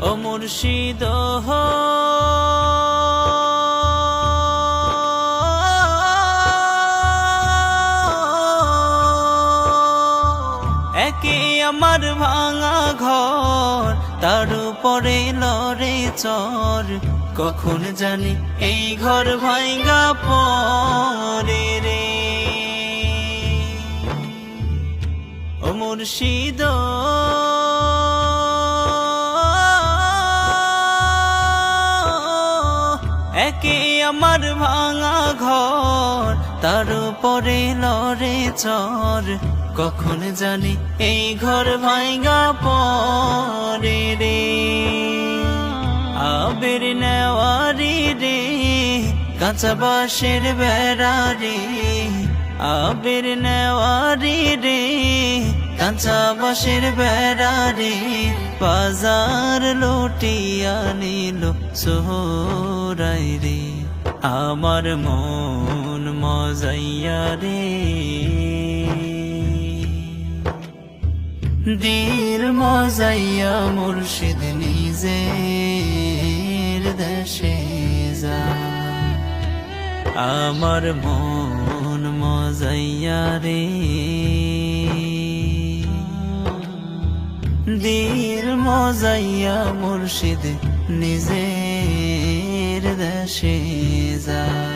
ও মুর্শিদ একে আমার ভাঙা ঘর, তার উপরে লড়ে চর। কখন জানি এই ঘর ভাঙ্গা পরে রে। ও মুর্শিদ একে আমার ভাঙা ঘর, তার উপরে লড়ে চর। কখন জানি এই ঘর ভাঙ্গা পরে রে। আবের নেওয়ারি রে, কাঁচা বাঁশের বেড়া রে। আবের নেওয়ারি রে কাঁচা বাঁশের বেড়া রে বাজার লুটিয়া নিল সোহরাই রে। আমার মন মজাইয়া রে। দিল মজাইয়া মুর্শিদ নিজের দেশে যা। আমার মন মজাইয়া রে। দিল মজাইয়া মুর্শিদ নিজের দেশে যা